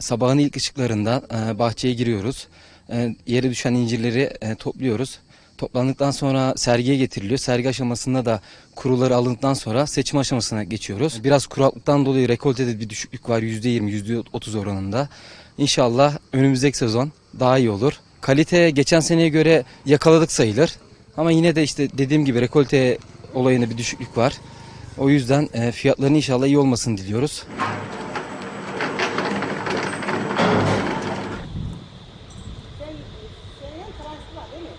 Sabahın ilk ışıklarında e, bahçeye giriyoruz. E, yere düşen incirleri e, topluyoruz. Toplandıktan sonra sergiye getiriliyor. Sergi aşamasında da kuruları alındıktan sonra seçim aşamasına geçiyoruz. Biraz kuraklıktan dolayı rekoltede bir düşüklük var %20, %30 oranında. İnşallah önümüzdeki sezon daha iyi olur. Kalite geçen seneye göre yakaladık sayılır. Ama yine de işte dediğim gibi rekolte olayında bir düşüklük var. O yüzden fiyatların inşallah iyi olmasını diliyoruz. what really